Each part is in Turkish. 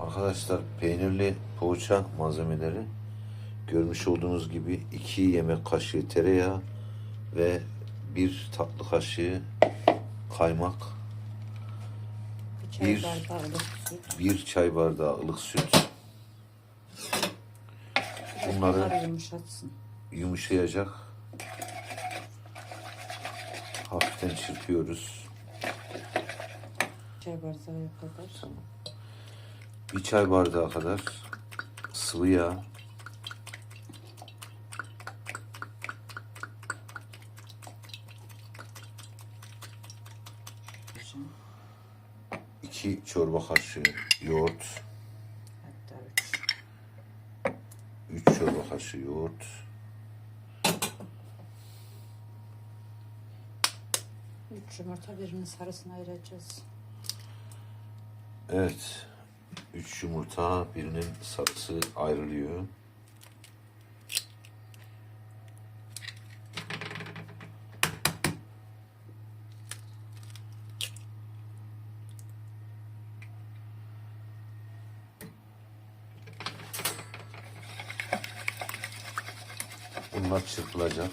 Arkadaşlar peynirli poğaça malzemeleri görmüş olduğunuz gibi 2 yemek kaşığı tereyağı ve bir tatlı kaşığı kaymak, Bir çay Bir- bardağı ılık süt. bir çay bardağı ılık süt. Bunları yumuşayacak. Hafiften çırpıyoruz. Çay bardağı kadar. Tamam. Bir çay bardağı kadar sıvı yağ, iki çorba kaşığı yoğurt, Hatta üç. 3 çorba kaşığı yoğurt, Üç yumurta birinin sarısını ayıracağız. evet 3 yumurta birinin sarısı ayrılıyor. Bunlar çırpılacak.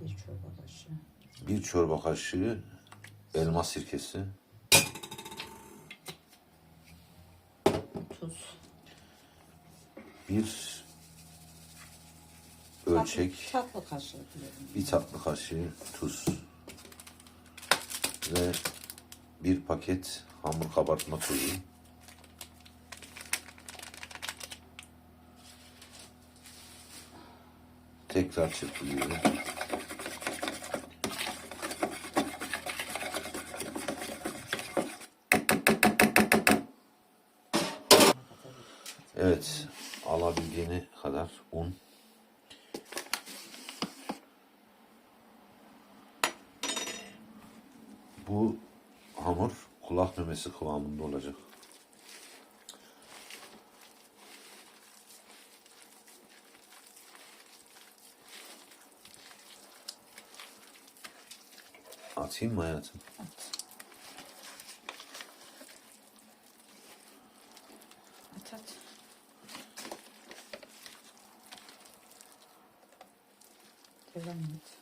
Bir çorba kaşığı. Bir çorba kaşığı elma sirkesi, Tuz. bir ölçek, Tatlı, tatlı kaşığı diyelim. bir tatlı kaşığı tuz ve bir paket hamur kabartma tozu. Tekrar çırpılıyor. Evet, alabildiğini kadar un. Bu hamur kulak memesi kıvamında olacak. Atayım mı hayatım? At. At at. Devam et.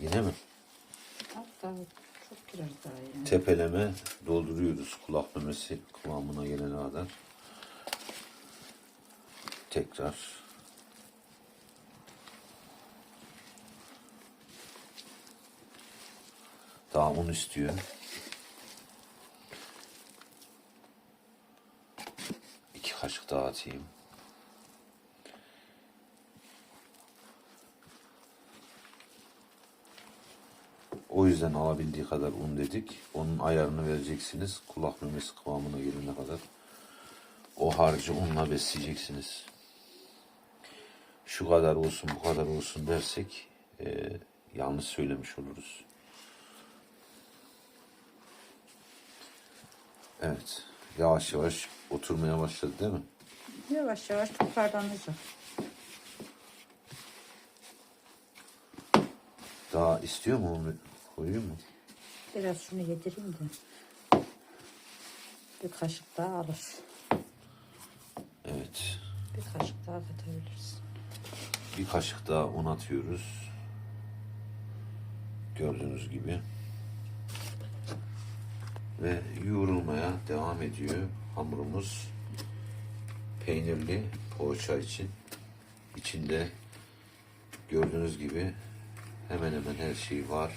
Yine mi? At daha çok biraz daha yani. Tepeleme dolduruyoruz kulak memesi kıvamına gelene kadar. Tekrar. Daha un istiyor. İki kaşık daha atayım. O yüzden alabildiği kadar un dedik. Onun ayarını vereceksiniz. Kulak memesi kıvamına gelene kadar. O harcı unla besleyeceksiniz. Şu kadar olsun, bu kadar olsun dersek e, yanlış söylemiş oluruz. Evet. Yavaş yavaş oturmaya başladı değil mi? Yavaş yavaş toparlanacak. Daha istiyor mu onu koyayım mı? Biraz şunu yedireyim de. Bir kaşık daha alır. Evet. Bir kaşık daha katabiliriz. Bir kaşık daha un atıyoruz. Gördüğünüz gibi. Ve yoğrulmaya devam ediyor hamurumuz. Peynirli poğaça için. İçinde gördüğünüz gibi hemen hemen her şey var.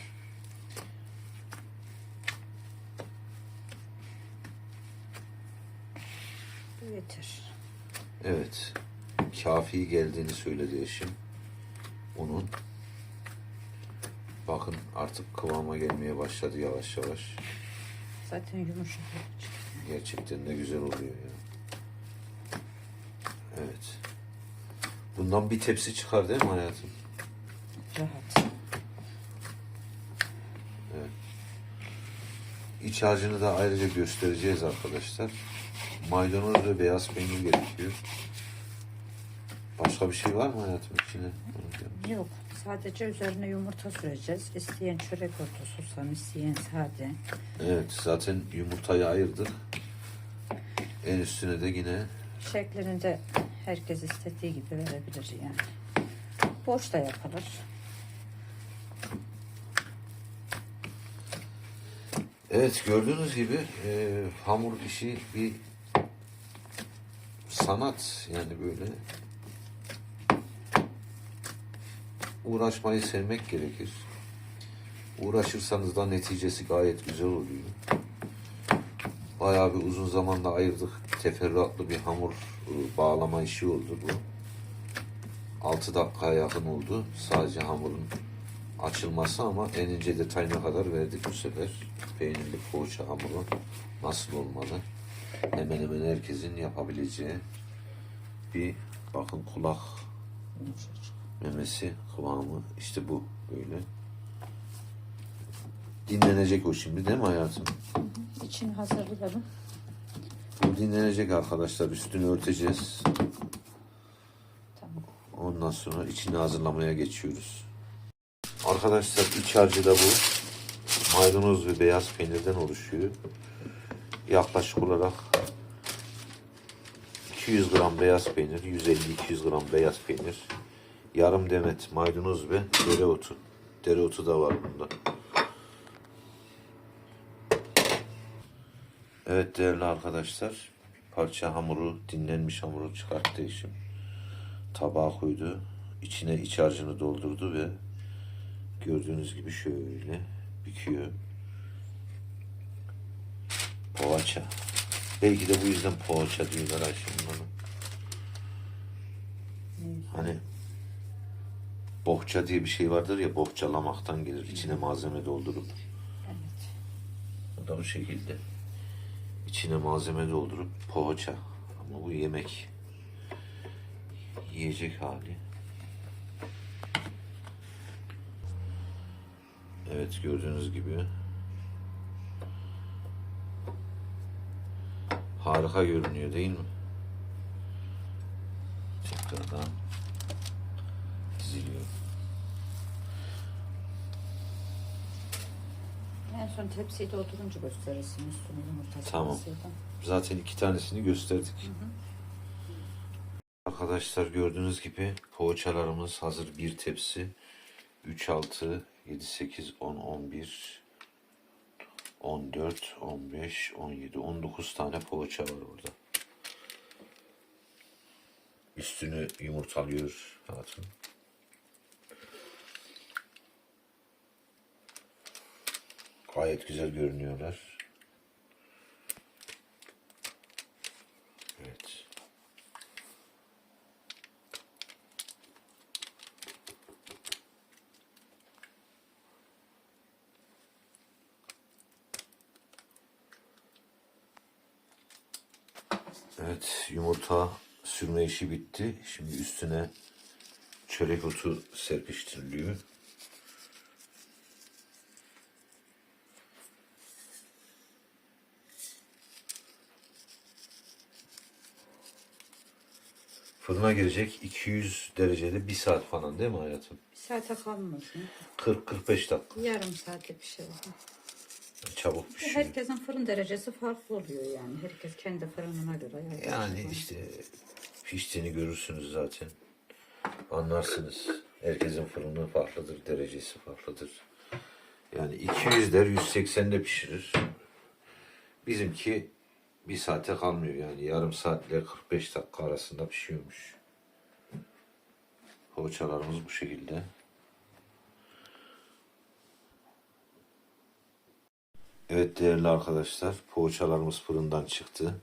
Yeter. Evet. Kafi geldiğini söyledi eşim. Onun. Bakın artık kıvama gelmeye başladı yavaş yavaş. Zaten yumuşak. Gerçekten de güzel oluyor ya. Evet. Bundan bir tepsi çıkar değil mi hayatım? Rahat. iç harcını da ayrıca göstereceğiz arkadaşlar. Maydanoz ve beyaz peynir gerekiyor. Başka bir şey var mı hayatım içine? Yok. Sadece üzerine yumurta süreceğiz. İsteyen çörek otu susam, isteyen sade. Evet zaten yumurtayı ayırdık. En üstüne de yine Şeklini de herkes istediği gibi verebilir yani. Boş da yapılır. Evet gördüğünüz gibi e, hamur işi bir sanat yani böyle uğraşmayı sevmek gerekir. Uğraşırsanız da neticesi gayet güzel oluyor. Bayağı bir uzun zamanda ayırdık. Teferruatlı bir hamur e, bağlama işi oldu bu. 6 dakikaya yakın oldu. Sadece hamurun açılması ama en ince detayına kadar verdik bu sefer. Peynirli poğaça hamuru nasıl olmalı? Hemen hemen herkesin yapabileceği bir bakın kulak memesi kıvamı işte bu böyle. Dinlenecek o şimdi değil mi hayatım? İçini hazırlayalım. Bu dinlenecek arkadaşlar. Üstünü örteceğiz. Tamam. Ondan sonra içini hazırlamaya geçiyoruz. Arkadaşlar iç harcı da bu. Maydanoz ve beyaz peynirden oluşuyor. Yaklaşık olarak 200 gram beyaz peynir, 150-200 gram beyaz peynir, yarım demet maydanoz ve dereotu. Dereotu da var bunda. Evet değerli arkadaşlar, parça hamuru, dinlenmiş hamuru çıkarttı eşim tabağa koydu. İçine iç harcını doldurdu ve gördüğünüz gibi şöyle büküyor. Poğaça. Belki de bu yüzden poğaça diyorlar Ayşe bana. Hani bohça diye bir şey vardır ya bohçalamaktan gelir. İçine malzeme doldurup. Evet. O da bu şekilde. İçine malzeme doldurup poğaça. Ama bu yemek. Yiyecek hali. Evet gördüğünüz gibi. Harika görünüyor değil mi? Tekrardan diziliyor. En son tepsiyi doldurunca gösterirsin üstünü yumurta Tamam. sarısıyla. Zaten iki tanesini gösterdik. Arkadaşlar gördüğünüz gibi poğaçalarımız hazır bir tepsi. 3, 6, 7, 8, 10, 11, 14, 15, 17, 19 tane poğaça var orada. Üstünü yumurtalıyor hatun. Gayet güzel görünüyorlar. Evet. Evet, yumurta sürme işi bitti. Şimdi üstüne çörek otu serpiştiriliyor. Fırına girecek 200 derecede bir saat falan değil mi hayatım? Bir saate kalmaz mı? 40-45 dakika. Yarım saatte pişirir. Çabuk pişiyor. Herkesin fırın derecesi farklı oluyor yani. Herkes kendi fırınına göre. Yani işte piştiğini görürsünüz zaten. Anlarsınız. Herkesin fırını farklıdır, derecesi farklıdır. Yani 200'ler 180'de pişirir. Bizimki bir saate kalmıyor yani yarım saatle 45 dakika arasında pişiyormuş. Poğaçalarımız bu şekilde. Evet değerli arkadaşlar, poğaçalarımız fırından çıktı.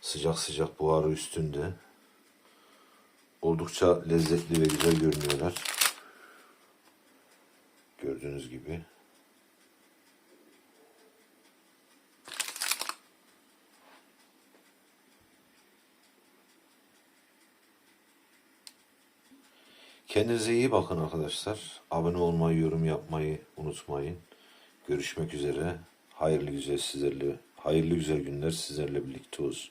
Sıcak sıcak buharı üstünde. Oldukça lezzetli ve güzel görünüyorlar. Gördüğünüz gibi. Kendinize iyi bakın arkadaşlar. Abone olmayı, yorum yapmayı unutmayın. Görüşmek üzere. hayırlı güzel sizlerle hayırlı güzel günler sizlerle birlikte olsun.